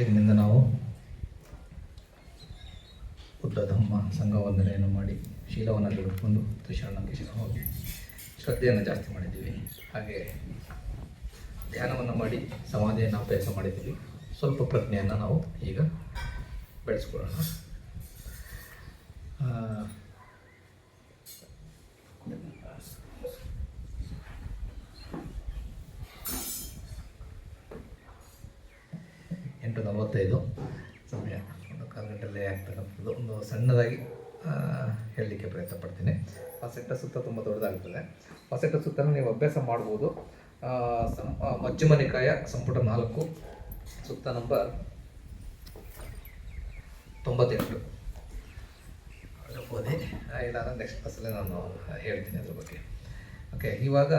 ಬೆಳಗಿನಿಂದ ನಾವು ಬುದ್ಧ ಧಮ್ಮ ಸಂಘ ವಂದನೆಯನ್ನು ಮಾಡಿ ಶೀಲವನ್ನು ತೆಗೆದುಕೊಂಡು ತ್ರಿಶರಣಕ್ಕೆ ಶರಣ ಹೋಗಿ ಶ್ರದ್ಧೆಯನ್ನು ಜಾಸ್ತಿ ಮಾಡಿದ್ದೀವಿ. ಹಾಗೆ ಧ್ಯಾನವನ್ನು ಮಾಡಿ ಸಮಾಧಿಯನ್ನು ಅಭ್ಯಾಸ ಮಾಡಿದ್ದೀವಿ. ಸ್ವಲ್ಪ ಪ್ರಜ್ಞೆಯನ್ನು ನಾವು ಈಗ ಬೆಳೆಸ್ಕೊಳ್ಳೋಣ. ಎಂಟು ನಲವತ್ತೈದು. ಸಮಯ ಒಂದು ಕಾಲು ಗಂಟೆಲ್ಲೇ ಆಗ್ತಕ್ಕಂಥದ್ದು. ಒಂದು ಸಣ್ಣದಾಗಿ ಹೇಳಲಿಕ್ಕೆ ಪ್ರಯತ್ನ ಪಡ್ತೀನಿ. ಆ ಸೆಟ್ಟ ಸುತ್ತ ತುಂಬ ದೊಡ್ಡದಾಗ್ತದೆ. ಆ ಸೆಟ್ಟ ಸುತ್ತ ನೀವು ಅಭ್ಯಾಸ ಮಾಡ್ಬೋದು. ಸಂ- ಆ, ಮಧ್ಯಮ ನಿಕಾಯ ಸಂಪುಟ ನಾಲ್ಕು ಸುತ್ತ ನಂಬರ್ ತೊಂಬತ್ತೆಂಟು. ಓದಿ ಇಲ್ಲ ನೆಕ್ಸ್ಟ್ ಕ್ಲಾಸಲ್ಲೇ ನಾನು ಹೇಳ್ತೀನಿ ಅದ್ರ ಬಗ್ಗೆ. ಓಕೆ ಇವಾಗ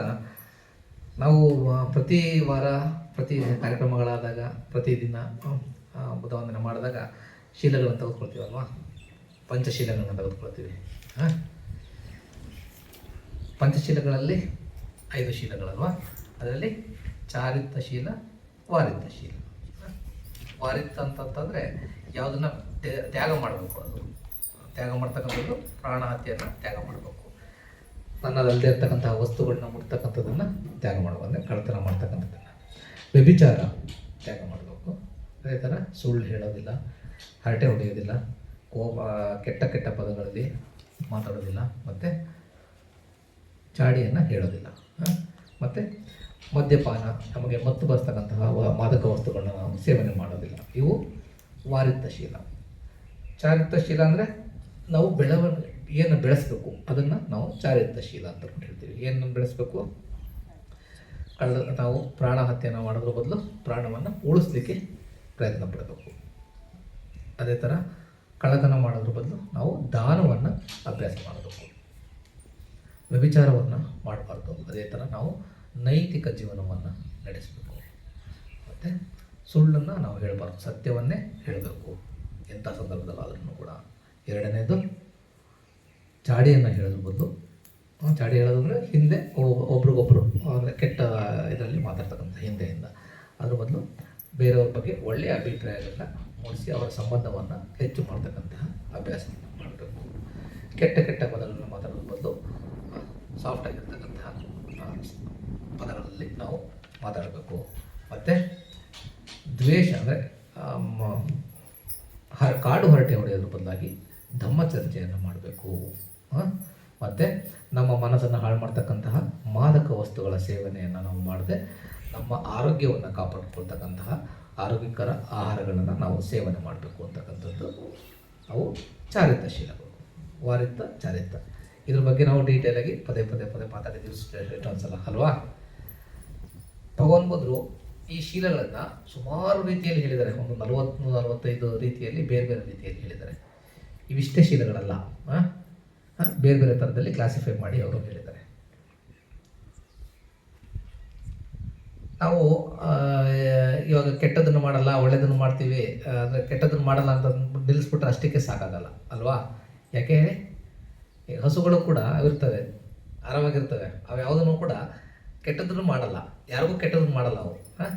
ನಾವು ಪ್ರತಿ ವಾರ ಪ್ರತಿ ಕಾರ್ಯಕ್ರಮಗಳಾದಾಗ ಪ್ರತಿದಿನ ಬುಧವಂದನೆ ವಂದನೆ ಮಾಡಿದಾಗ ಶೀಲಗಳನ್ನು ತೆಗೆದುಕೊಳ್ತೀವಲ್ವಾ ಪಂಚಶೀಲಗಳನ್ನು ತೆಗೆದುಕೊಳ್ತೀವಿ. ಹಾಂ ಪಂಚಶೀಲಗಳಲ್ಲಿ ಐದು ಶೀಲಗಳಲ್ವಾ? ಅದರಲ್ಲಿ ಚಾರಿತ್ರ ಶೀಲ ವಾರಿತ್ರ ಶೀಲ ವಾರಿತ್ತ ಅಂತಂತಂದರೆ ಯಾವುದನ್ನು ತ್ಯಾಗ ಮಾಡಬೇಕು ಅದು. ತ್ಯಾಗ ಮಾಡ್ತಕ್ಕಂಥದ್ದು ಪ್ರಾಣಹತ್ಯೆಯನ್ನು ತ್ಯಾಗ ಮಾಡಬೇಕು. ನನ್ನದಲ್ಲದೆ ಇರ್ತಕ್ಕಂತಹ ವಸ್ತುಗಳನ್ನ ಮುಟ್ತಕ್ಕಂಥದ್ದನ್ನು ತ್ಯಾಗ ಮಾಡಬೇಕು. ಅಂದರೆ ಕಳ್ಳತನ ಮಾಡ್ತಕ್ಕಂಥದ್ದನ್ನು. ವ್ಯಭಿಚಾರ. ತ್ಯಾಗ ಮಾಡಬೇಕು. ಅದೇ ಥರ ಸುಳ್ಳು ಹೇಳೋದಿಲ್ಲ, ಹರಟೆ ಹೊಡೆಯೋದಿಲ್ಲ, ಕೋಪ, ಕೆಟ್ಟ ಕೆಟ್ಟ ಪದಗಳಲ್ಲಿ ಮಾತಾಡೋದಿಲ್ಲ, ಮತ್ತು ಚಾಡಿಯನ್ನು ಹೇಳೋದಿಲ್ಲ. ಮತ್ತು ಮದ್ಯಪಾನ, ನಮಗೆ ಮತ್ತು ಬರ್ತಕ್ಕಂತಹ ಮಾದಕ ವಸ್ತುಗಳನ್ನ ನಾವು ಸೇವನೆ ಮಾಡೋದಿಲ್ಲ. ಇವು ವಾರಿತ್ತಶೀಲ ಚಾರಿತ್ರಶೀಲ ಅಂದರೆ ನಾವು ಬೆಳವಣಿಗೆ, ಏನು ಬೆಳೆಸಬೇಕು, ಅದನ್ನು ನಾವು ಚಾರಿತ್ರಶೀಲ ಅಂತ ಹೇಳ್ತೀವಿ ಏನು ಬೆಳೆಸಬೇಕು? ಕಳ್ಳ ನಾವು ಪ್ರಾಣ ಹತ್ಯೆಯನ್ನು ಮಾಡೋದ್ರ ಬದಲು ಪ್ರಾಣವನ್ನು ಉಳಿಸ್ಲಿಕ್ಕೆ ಪ್ರಯತ್ನ ಪಡಬೇಕು. ಅದೇ ಥರ ಕಳ್ಳತನ ಮಾಡೋದ್ರ ಬದಲು ನಾವು ದಾನವನ್ನು ಅಭ್ಯಾಸ ಮಾಡಬೇಕು. ವ್ಯಭಿಚಾರವನ್ನು ಮಾಡಬಾರ್ದು. ಅದೇ ಥರ ನಾವು ನೈತಿಕ ಜೀವನವನ್ನು ನಡೆಸಬೇಕು. ಮತ್ತು ಸುಳ್ಳನ್ನು ನಾವು ಹೇಳಬಾರ್ದು. ಸತ್ಯವನ್ನೇ ಹೇಳಬೇಕು. ಎಂಥ ಸಂದರ್ಭದಲ್ಲಾದ್ರೂ ಕೂಡ. ಎರಡನೇದು, ಚಾಡಿಯನ್ನು ಹೇಳೋದ್ರ ಬದಲು ಚಾಡಿ ಹೇಳೋದಂದ್ರೆ ಹಿಂದೆ ಒಬ್ರಿಗೊಬ್ರು ಅಂದರೆ ಕೆಟ್ಟ ಇದರಲ್ಲಿ ಮಾತಾಡ್ತಕ್ಕಂಥ ಹಿಂದೆಯಿಂದ. ಅದ್ರ ಬದಲು ಬೇರೆಯವ್ರ ಬಗ್ಗೆ ಒಳ್ಳೆಯ ಅಭಿಪ್ರಾಯಗಳನ್ನ ಮೂಡಿಸಿ ಅವರ ಸಂಬಂಧವನ್ನು ಹೆಚ್ಚು ಮಾಡ್ತಕ್ಕಂತಹ ಅಭ್ಯಾಸವನ್ನು ಮಾಡಬೇಕು. ಕೆಟ್ಟ ಕೆಟ್ಟ ಪದಗಳನ್ನು ಮಾತಾಡೋದ್ರ ಬದಲು ಸಾಫ್ಟ್ ಆಗಿರ್ತಕ್ಕಂತಹ ಪದಗಳಲ್ಲಿ ನಾವು ಮಾತಾಡಬೇಕು. ಮತ್ತು ದ್ವೇಷ ಅಂದರೆ ಕಾಡು ಹೊರಟೆ ಹೊಡೆಯೋದ್ರ ಬದಲಾಗಿ ಧಮ್ಮ ಚರ್ಚೆಯನ್ನು ಮಾಡಬೇಕು ಮತ್ತು ನಮ್ಮ ಮನಸ್ಸನ್ನು ಹಾಳು ಮಾಡ್ತಕ್ಕಂತಹ ಮಾದಕ ವಸ್ತುಗಳ ಸೇವನೆಯನ್ನು ನಾವು ಮಾಡದೆ ನಮ್ಮ ಆರೋಗ್ಯವನ್ನು ಕಾಪಾಡಿಕೊಳ್ತಕ್ಕಂತಹ ಆರೋಗ್ಯಕರ ಆಹಾರಗಳನ್ನು ನಾವು ಸೇವನೆ ಮಾಡಬೇಕು ಅಂತಕ್ಕಂಥದ್ದು ಅವು ಚಾರಿತ್ರಶೀಲಗಳು ವಾರಿತ ಚಾರಿತ್ರ ಇದ್ರ ಬಗ್ಗೆ ನಾವು ಡೀಟೇಲಾಗಿ ಪದೇ ಪದೇ ಪದೇ ಮಾತಾಡಿದ್ದೀವಿ ಎಷ್ಟೊಂದ್ಸಲ ಅಲ್ವಾ? ಭಗವಾನ್ ಈ ಶೀಲಗಳನ್ನು ಸುಮಾರು ರೀತಿಯಲ್ಲಿ ಹೇಳಿದ್ದಾರೆ, ಒಂದು ನಲವತ್ತು ನಲವತ್ತೈದು ರೀತಿಯಲ್ಲಿ ಬೇರೆ ಬೇರೆ ರೀತಿಯಲ್ಲಿ ಹೇಳಿದ್ದಾರೆ. ಇವಿಷ್ಟೇ ಶೀಲಗಳಲ್ಲ, ಆ? ಬೇರೆ ಬೇರೆ ಥರದಲ್ಲಿ ಕ್ಲಾಸಿಫೈ ಮಾಡಿ ಅವರು ಹೇಳಿದ್ದಾರೆ. ನಾವು ಇವಾಗ ಕೆಟ್ಟದನ್ನು ಮಾಡಲ್ಲ, ಒಳ್ಳೆಯದನ್ನು ಮಾಡ್ತೀವಿ ಅಂದರೆ ಕೆಟ್ಟದನ್ನು ಮಾಡಲ್ಲ ಅಂತ ನಿಲ್ಲಿಸ್ಬಿಟ್ರೆ ಅಷ್ಟಕ್ಕೆ ಸಾಕಾಗಲ್ಲ, ಅಲ್ವಾ? ಯಾಕೆ ಹೇಳಿ? ಹಸುಗಳು ಕೂಡ ಇರ್ತವೆ ಆರಾಮಾಗಿರ್ತವೆ. ಅವು ಯಾವುದನ್ನು ಕೂಡ ಕೆಟ್ಟದನ್ನು ಮಾಡಲ್ಲ, ಯಾರಿಗೂ ಕೆಟ್ಟದನ್ನು ಮಾಡಲ್ಲ ಅವು, ಹಾಂ?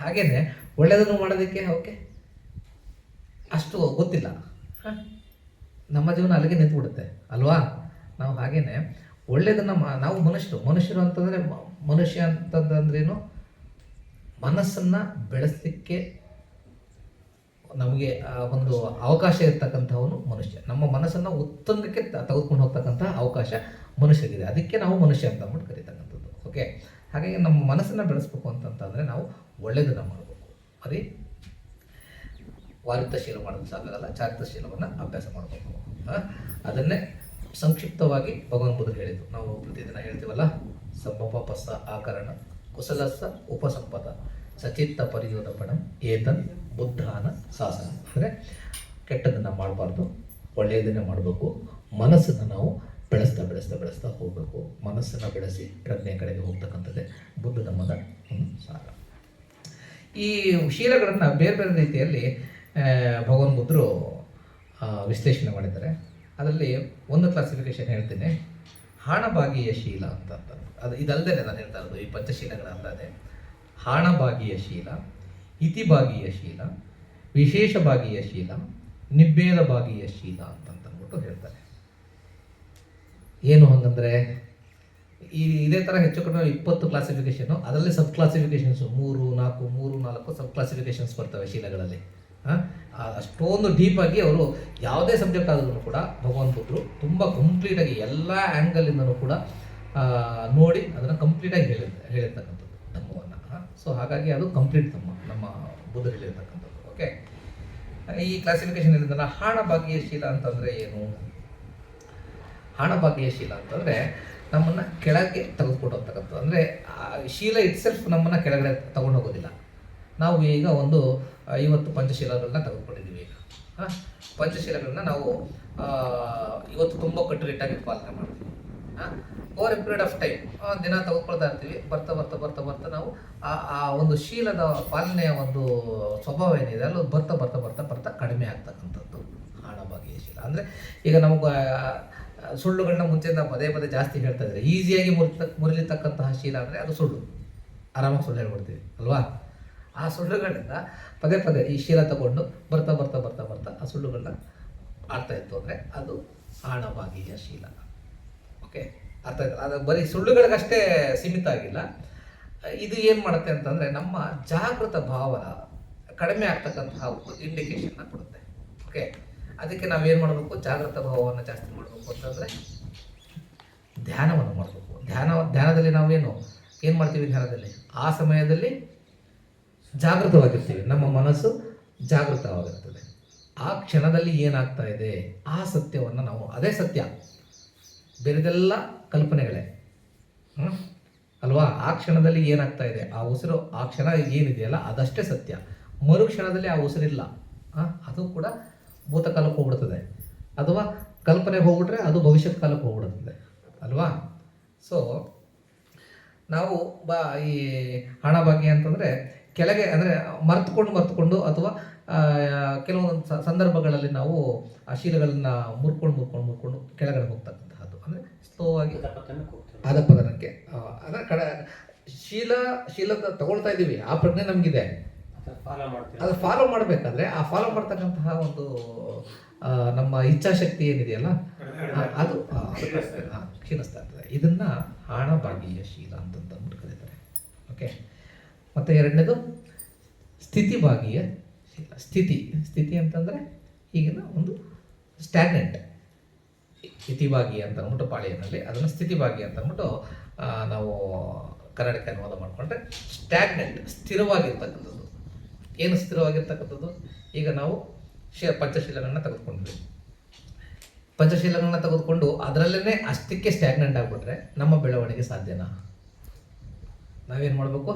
ಹಾಗೇನೆ ಒಳ್ಳೆಯದನ್ನು ಮಾಡೋದಕ್ಕೆ ಅವಕ್ಕೆ ಅಷ್ಟು ಗೊತ್ತಿಲ್ಲ, ಹಾಂ? ನಮ್ಮ ಜೀವನ ಅಲ್ಲಿಗೆ ನಿಂತ್ಬಿಡುತ್ತೆ, ಅಲ್ವಾ? ನಾವು ಹಾಗೇನೆ ಒಳ್ಳೆಯದನ್ನು ನಾವು ಮನುಷ್ಯರು ಮನುಷ್ಯರು ಅಂತಂದರೆ ಮನುಷ್ಯ ಅಂತಂದ್ರೇನು ಮನಸ್ಸನ್ನು ಬೆಳೆಸಲಿಕ್ಕೆ ನಮಗೆ ಒಂದು ಅವಕಾಶ ಇರ್ತಕ್ಕಂಥವನು ಮನುಷ್ಯ. ನಮ್ಮ ಮನಸ್ಸನ್ನು ಉತ್ತುಂಗಕ್ಕೆ ತೆಗೆದುಕೊಂಡು ಹೋಗ್ತಕ್ಕಂಥ ಅವಕಾಶ ಮನುಷ್ಯರಿಗಿದೆ. ಅದಕ್ಕೆ ನಾವು ಮನುಷ್ಯ ಅಂತ ಅಂದ್ಬಿಟ್ಟು ಕರೀತಕ್ಕಂಥದ್ದು. ಓಕೆ ಹಾಗಾಗಿ ನಮ್ಮ ಮನಸ್ಸನ್ನು ಬೆಳೆಸ್ಬೇಕು ಅಂತಂತಂದರೆ ನಾವು ಒಳ್ಳೆಯದನ್ನು ಮಾಡಬೇಕು. ಅದೇ ವಾರಿತಶೀಲ ಮಾಡೋದು ಸಾಕಾಗಲ್ಲ ಚಾರಿತ್ರಶೀಲವನ್ನು ಅಭ್ಯಾಸ ಮಾಡಬೇಕು? ಅದನ್ನೇ ಸಂಕ್ಷಿಪ್ತವಾಗಿ ಭಗವಾನ್ ಬುದ್ಧ ಹೇಳಿದರು ನಾವು ಪ್ರತಿದಿನ ಹೇಳ್ತೀವಲ್ಲ ಸಂಭವಪಸ್ಸ ಆಕರಣ ಕುಶಲಸ್ಸ ಉಪಸಂಪದ, ಸಚಿತ್ತ ಪರಿಯೋಧಪಣ ಏತನ್ ಬುದ್ಧಾನ ಶಾಸನ ಅಂದರೆ ಕೆಟ್ಟದನ್ನು ಮಾಡಬಾರ್ದು, ಒಳ್ಳೆಯದನ್ನೇ ಮಾಡಬೇಕು. ಮನಸ್ಸನ್ನು ನಾವು ಬೆಳೆಸ್ತಾ ಬೆಳೆಸ್ತಾ ಬೆಳೆಸ್ತಾ ಹೋಗಬೇಕು. ಮನಸ್ಸನ್ನು ಬೆಳೆಸಿ ಪ್ರಜ್ಞೆ ಕಡೆಗೆ ಹೋಗ್ತಕ್ಕಂಥದ್ದೇ ಬುದ್ಧ ಧರ್ಮದ ಒಂದು ಸಾರ. ಈ ಶೀಲಗಳನ್ನು ಬೇರೆ ಬೇರೆ ರೀತಿಯಲ್ಲಿ ಭಗವಾನ್ ಬುದ್ಧರು ವಿಶ್ಲೇಷಣೆ ಮಾಡಿದ್ದಾರೆ. ಅದರಲ್ಲಿ ಒಂದು ಕ್ಲಾಸಿಫಿಕೇಶನ್ ಹೇಳ್ತೀನಿ. ಹಾಣಭಾಗೀಯ ಶೀಲ ಅಂತ ಅದು ಇದಲ್ಲದೆ ನಾನು ಹೇಳ್ತಾ ಇರೋದು, ಈ ಪಂಚಶೀಲಗಳಲ್ಲದೆ ಹಾಣಭಾಗೀಯ ಶೀಲ ಇತಿಭಾಗೀಯ ಶೀಲ ವಿಶೇಷ ಭಾಗಿಯ ಶೀಲ ನಿಬ್ಬೇದ ಭಾಗಿಯ ಶೀಲ ಅಂತಂದ್ಬಿಟ್ಟು ಹೇಳ್ತಾರೆ. ಏನು ಹಂಗಂದ್ರೆ, ಈ ಇದೇ ಥರ ಹೆಚ್ಚು ಕಡಿಮೆ ಇಪ್ಪತ್ತು ಕ್ಲಾಸಿಫಿಕೇಷನು ಅದರಲ್ಲಿ ಸಬ್ ಕ್ಲಾಸಿಫಿಕೇಷನ್ಸು ಮೂರು, ನಾಲ್ಕು ಮೂರು, ನಾಲ್ಕು ಸಬ್ ಕ್ಲಾಸಿಫಿಕೇಶನ್ಸ್ ಬರ್ತವೆ ಶೀಲಗಳಲ್ಲಿ. ಅಷ್ಟೊಂದು ಡೀಪಾಗಿ ಅವರು ಯಾವುದೇ ಸಬ್ಜೆಕ್ಟ್ ಆದ್ರೂ ಕೂಡ ಭಗವಾನ್ ಬುದ್ಧರು ತುಂಬ ಕಂಪ್ಲೀಟಾಗಿ ಎಲ್ಲ ಆ್ಯಂಗಲಿಂದನೂ ಕೂಡ ನೋಡಿ ಅದನ್ನು ಕಂಪ್ಲೀಟಾಗಿ ಹೇಳಿ ಹೇಳಿರ್ತಕ್ಕಂಥದ್ದು ಧಮ್ಮವನ್ನು ಸೊ ಹಾಗಾಗಿ ಅದು ಕಂಪ್ಲೀಟ್ ಧಮ್ಮ ನಮ್ಮ ಬುದ್ಧರು ಹೇಳಿರ್ತಕ್ಕಂಥದ್ದು. ಓಕೆ ಈ ಕ್ಲಾಸಿಫಿಕೇಶನ್ ಹೇಳಿದ್ನಲ್ಲ ಹಾಣ ಭಾಗ್ಯ ಶೀಲ ಅಂತಂದರೆ ಏನು? ಹಣ ಭಾಗ್ಯಶೀಲ ಅಂತಂದರೆ ನಮ್ಮನ್ನು ಕೆಳಗೆ ತೆಗೆದುಕೊಂಡು ಹೋಗ್ತಕ್ಕಂಥದ್ದು. ಅಂದರೆ ಶೀಲ ಇಟ್ಸೆಲ್ಫ್ ನಮ್ಮನ್ನು ಕೆಳಗಡೆ ತಗೊಂಡೋಗೋದಿಲ್ಲ. ನಾವು ಈಗ ಒಂದು ಐವತ್ತು ಪಂಚಶೀಲಗಳನ್ನ ತೆಗೆದುಕೊಂಡಿದ್ದೀವಿ. ಹಾಂ? ಪಂಚಶೀಲಗಳನ್ನ ನಾವು ಇವತ್ತು ತುಂಬ ಕಟ್ಟುನಿಟ್ಟಾಗಿ ಪಾಲನೆ ಮಾಡ್ತೀವಿ. Over a period of time ದಿನ ತೆಗೆದುಕೊಳ್ತಾ ಇರ್ತೀವಿ. ಬರ್ತಾ ಬರ್ತಾ ಬರ್ತಾ ಬರ್ತಾ ನಾವು, ಆ ಆ ಒಂದು ಶೀಲದ ಪಾಲನೆಯ ಒಂದು ಸ್ವಭಾವ ಏನಿದೆ ಅಲ್ಲಿ ಬರ್ತಾ ಬರ್ತಾ ಬರ್ತಾ ಬರ್ತಾ ಕಡಿಮೆ ಆಗ್ತಕ್ಕಂಥದ್ದು. ಭಾಗ್ಯ ಶೀಲ. ಅಂದರೆ ಈಗ ನಮಗೆ ಸುಳ್ಳುಗಳನ್ನ ಮುಂಚೆಯಿಂದ ಪದೇ ಪದೇ ಜಾಸ್ತಿ ಹೇಳ್ತಾ ಇದ್ದಾರೆ ಈಸಿಯಾಗಿ ಮುರಿತ, ಮುರಿಲಿತಕ್ಕಂತಹ ಶೀಲ ಅಂದರೆ ಅದು ಸುಳ್ಳು. ಆರಾಮಾಗಿ ಸುಳ್ಳು ಹೇಳ್ಬಿಡ್ತೀವಿ, ಅಲ್ವಾ? ಆ ಸುಳ್ಳುಗಳಿಂದ ಪದೇ ಪದೇ ಈ ಶೀಲ ತಗೊಂಡು ಬರ್ತಾ ಬರ್ತಾ ಬರ್ತಾ ಬರ್ತಾ ಆ ಸುಳ್ಳುಗಳನ್ನ ಆಡ್ತಾ ಇತ್ತು ಅಂದರೆ ಅದು ಆಣವಾಗಿಯ ಶೀಲ. ಓಕೆ ಅರ್ಥ ಆಯ್ತು ಅದು ಬರೀ ಸುಳ್ಳುಗಳಿಗಷ್ಟೇ ಸೀಮಿತ ಆಗಿಲ್ಲ. ಇದು ಏನು ಮಾಡುತ್ತೆ ಅಂತಂದರೆ ನಮ್ಮ ಜಾಗೃತ ಭಾವನ ಕಡಿಮೆ ಆಗ್ತಕ್ಕಂತಹ ಒಂದು ಇಂಡಿಕೇಶನ್ನ ಕೊಡುತ್ತೆ. ಓಕೆ ಅದಕ್ಕೆ ನಾವೇನು ಮಾಡಬೇಕು? ಜಾಗೃತ ಭಾವವನ್ನು ಜಾಸ್ತಿ ಮಾಡಬೇಕು ಅಂತಂದರೆ ಧ್ಯಾನವನ್ನು ಮಾಡಬೇಕು. ಧ್ಯಾನ, ಧ್ಯಾನದಲ್ಲಿ ನಾವೇನು? ಏನು ಮಾಡ್ತೀವಿ ಧ್ಯಾನದಲ್ಲಿ? ಆ ಸಮಯದಲ್ಲಿ ಜಾಗೃತವಾಗಿರ್ತೀವಿ. ನಮ್ಮ ಮನಸ್ಸು ಜಾಗೃತವಾಗಿರ್ತದೆ. ಆ ಕ್ಷಣದಲ್ಲಿ ಏನಾಗ್ತಾ ಇದೆ? ಆ ಸತ್ಯವನ್ನು ನಾವು, ಅದೇ ಸತ್ಯ. ಬೇರೆದೆಲ್ಲ ಕಲ್ಪನೆಗಳೇ? ಅಲ್ವಾ? ಆ ಕ್ಷಣದಲ್ಲಿ ಏನಾಗ್ತಾ ಇದೆ? ಆ ಉಸಿರು, ಆ ಕ್ಷಣ ಏನಿದೆಯಲ್ಲ, ಅದಷ್ಟೇ ಸತ್ಯ. ಮರು ಕ್ಷಣದಲ್ಲಿ ಆ ಉಸಿರಿಲ್ಲ. ಅದು ಕೂಡ ಭೂತಕಾಲಕ್ಕೆ ಹೋಗ್ಬಿಡ್ತದೆ. ಅಥವಾ ಕಲ್ಪನೆಗೆ ಹೋಗ್ಬಿಟ್ರೆ ಅದು ಭವಿಷ್ಯತ್ ಕಾಲಕ್ಕೆ ಹೋಗ್ಬಿಡ್ತದೆ. ಅಲ್ವಾ? ಸೊ ನಾವು ಬಾ ಈ ಹಣ ಬಗ್ಗೆ ಅಂತಂದರೆ ಕೆಳಗೆ ಅಂದರೆ ಮರೆತುಕೊಂಡು ಮರೆತುಕೊಂಡು ಅಥವಾ ಕೆಲವೊಂದು ಸಂದರ್ಭಗಳಲ್ಲಿ ನಾವು ಆ ಶೀಲಗಳನ್ನ ಮುರ್ಕೊಂಡು ಮುರ್ಕೊಂಡು ಮುರ್ಕೊಂಡು ಕೆಳಗಡೆ ಹೋಗ್ತಕ್ಕಂತಹದ್ದು. ಅಂದರೆ ಸ್ಲೋ ಆಗಿ ಪದನಕ್ಕೆ ಅಂದರೆ ಕಡೆ ಶೀಲ ಶೀಲ ತಗೊಳ್ತಾ ಇದ್ದೀವಿ. ಆ ಪ್ರಜ್ಞೆ ನಮಗಿದೆ. ಅದು ಫಾಲೋ ಮಾಡಬೇಕಾದ್ರೆ ಆ ಫಾಲೋ ಮಾಡ್ತಕ್ಕಂತಹ ಒಂದು ನಮ್ಮ ಇಚ್ಛಾಶಕ್ತಿ ಏನಿದೆಯಲ್ಲ ಅದು ಕ್ಷೀಣಿಸ್ತಾ ಇರ್ತದೆ ಇದನ್ನ ಹಾಣ ಭಾಗೀಯ ಶೀಲ ಅಂತಂದ್ಬಿಟ್ಟು ಕರೀತಾರೆ. ಓಕೆ ಮತ್ತು ಎರಡನೇದು ಸ್ಥಿತಿ ಭಾಗೀಯ ಶೀಲ ಸ್ಥಿತಿ. ಸ್ಥಿತಿ ಅಂತಂದರೆ ಈಗಿನ ಒಂದು ಸ್ಟ್ಯಾಗ್ನೆಂಟ್ ಸ್ಥಿತಿಭಾಗಿ ಅಂತ ಅಂದ್ಬಿಟ್ಟು ಪಾಳಿಯನಲ್ಲಿ ಅದನ್ನು ಸ್ಥಿತಿಭಾಗಿ ಅಂತ ಅಂದ್ಬಿಟ್ಟು ನಾವು ಕನ್ನಡಕ್ಕೆ ಅನುವಾದ ಮಾಡಿಕೊಂಡ್ರೆ ಸ್ಟ್ಯಾಗ್ನೆಂಟ್ ಸ್ಥಿರವಾಗಿರ್ತಕ್ಕಂಥದ್ದು. ಏನು ಸ್ಥಿರವಾಗಿರ್ತಕ್ಕಂಥದ್ದು? ಈಗ ನಾವು ಶಿ, ಪಂಚಶೀಲಗಳನ್ನ ತೆಗೆದುಕೊಂಡ್ವಿ ಪಂಚಶೀಲಗಳನ್ನ ತೆಗೆದುಕೊಂಡು ಅದರಲ್ಲೇ ಅಷ್ಟಕ್ಕೆ ಸ್ಟ್ಯಾಗ್ನೆಂಟ್ ಆಗಿಬಿಟ್ರೆ ನಮ್ಮ ಬೆಳವಣಿಗೆ ಸಾಧ್ಯನಾ? ನಾವೇನು ಮಾಡಬೇಕು?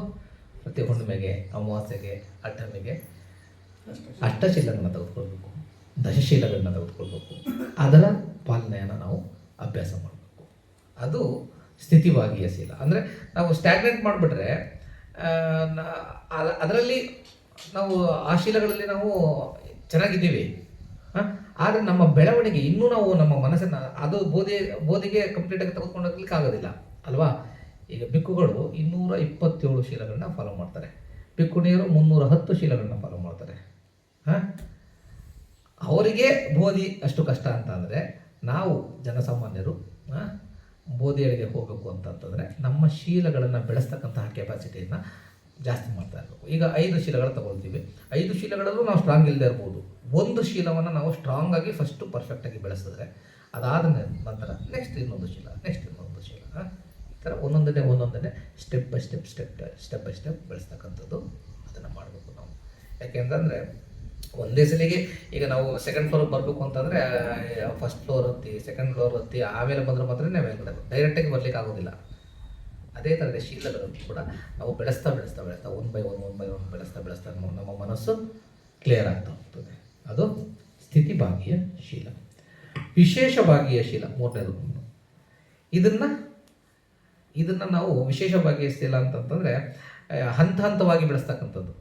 ಪ್ರತಿ ಹುಣ್ಣಿಮೆಗೆ ಅಮಾವಾಸ್ಯೆಗೆ ಅಷ್ಟಮಿಗೆ ಅಷ್ಟಶೀಲಗಳನ್ನ ತೆಗೆದುಕೊಳ್ಬೇಕು. ದಶಶೀಲಗಳನ್ನ ತೆಗೆದುಕೊಳ್ಬೇಕು. ಅದರ ಪಾಲನೆಯನ್ನು ನಾವು ಅಭ್ಯಾಸ ಮಾಡಬೇಕು. ಅದು ಸ್ಥಿತಿವಾಗಿಯ ಶೀಲ ಅಂದರೆ ನಾವು ಸ್ಟ್ಯಾಗ್ನೆಂಟ್ ಮಾಡಿಬಿಟ್ರೆ ಅದರಲ್ಲಿ ನಾವು ಆ ಶೀಲಗಳಲ್ಲಿ ನಾವು ಚೆನ್ನಾಗಿದ್ದೀವಿ. ಹಾಂ? ಆದರೆ ನಮ್ಮ ಬೆಳವಣಿಗೆ ಇನ್ನೂ ನಾವು ನಮ್ಮ ಮನಸ್ಸನ್ನು ಅದು ಬೋಧಿ ಬೋಧಿಗೆ ಕಂಪ್ಲೀಟಾಗಿ ತೆಗೆದುಕೊಂಡು ಹೋಗ್ಲಿಕ್ಕೆ ಆಗೋದಿಲ್ಲ. ಅಲ್ವಾ? ಈಗ ಬಿಕ್ಕುಗಳು ಇನ್ನೂರ ಇಪ್ಪತ್ತೇಳು ಶೀಲಗಳನ್ನ ಫಾಲೋ ಮಾಡ್ತಾರೆ. ಬಿಕ್ಕುಣಿಯರು ಮುನ್ನೂರ ಹತ್ತು ಶೀಲಗಳನ್ನ ಫಾಲೋ ಮಾಡ್ತಾರೆ. ಹಾಂ? ಅವರಿಗೆ ಬೋಧಿ ಅಷ್ಟು ಕಷ್ಟ ಅಂತ ಅಂದರೆ ನಾವು ಜನಸಾಮಾನ್ಯರು ಆ, ಬೋಧಿಯರಿಗೆ ಹೋಗಬೇಕು ಅಂತಂತಂದರೆ ನಮ್ಮ ಶೀಲಗಳನ್ನು ಬೆಳೆಸ್ತಕ್ಕಂತಹ ಕೆಪಾಸಿಟಿಯನ್ನು ಜಾಸ್ತಿ ಮಾಡ್ತಾ ಇರಬೇಕು. ಈಗ ಐದು ಶೀಲಗಳು ತಗೊಳ್ತೀವಿ. ಐದು ಶೀಲಗಳಲ್ಲೂ ನಾವು ಸ್ಟ್ರಾಂಗ್ ಇಲ್ಲದೆ ಇರ್ಬೋದು. ಒಂದು ಶೀಲವನ್ನು ನಾವು ಸ್ಟ್ರಾಂಗ್ ಆಗಿ ಫಸ್ಟು ಪರ್ಫೆಕ್ಟಾಗಿ ಬೆಳೆಸಿದ್ರೆ ಅದಾದ ನಂತರ ನೆಕ್ಸ್ಟ್ ಇನ್ನೊಂದು ಶೀಲ ನೆಕ್ಸ್ಟ್ ಥರ ಒಂದೊಂದನ್ನೇ ಒಂದೊಂದನ್ನೇ step by step step step by step ಬೆಳೆಸ್ತಕ್ಕಂಥದ್ದು ಅದನ್ನು ಮಾಡಬೇಕು ನಾವು. ಯಾಕೆಂತಂದರೆ ಒಂದೇ ಸಲಿಗೆ ಈಗ ನಾವು ಸೆಕೆಂಡ್ ಫ್ಲೋರ್ ಬರಬೇಕು ಅಂತಂದರೆ ಫಸ್ಟ್ ಫ್ಲೋರ್ ಹತ್ತಿ ಸೆಕೆಂಡ್ ಫ್ಲೋರ್ ಹತ್ತಿ, ಆಮೇಲೆ ಬಂದರೆ ಮಾತ್ರ ಮೇಲ್ಗಡೆ ಡೈರೆಕ್ಟಾಗಿ ಬರಲಿಕ್ಕೆ ಆಗೋದಿಲ್ಲ. ಅದೇ ಥರದ ಶೀಲಗಳನ್ನು ಕೂಡ ನಾವು ಬೆಳೆಸ್ತಾ ಬೆಳೆಸ್ತಾ ಬೆಳೆಸ್ತಾ one by one one by one ಬೆಳೆಸ್ತಾ ಬೆಳೆಸ್ತಾ ನಮ್ಮ ಮನಸ್ಸು ಕ್ಲಿಯರ್ ಆಗ್ತಾ ಹೋಗ್ತದೆ. ಅದು ಸ್ಥಿತಿ ಭಾಗಿಯ ಶೀಲ. ವಿಶೇಷ ಭಾಗಿಯ ಶೀಲ ಮೂರನೇದು. ಇದನ್ನು ಇದನ್ನು ನಾವು ವಿಶೇಷವಾಗಿ ಶೀಲ ಅಂತಂತಂದರೆ ಹಂತ ಹಂತವಾಗಿ ಬೆಳೆಸ್ತಕ್ಕಂಥದ್ದು.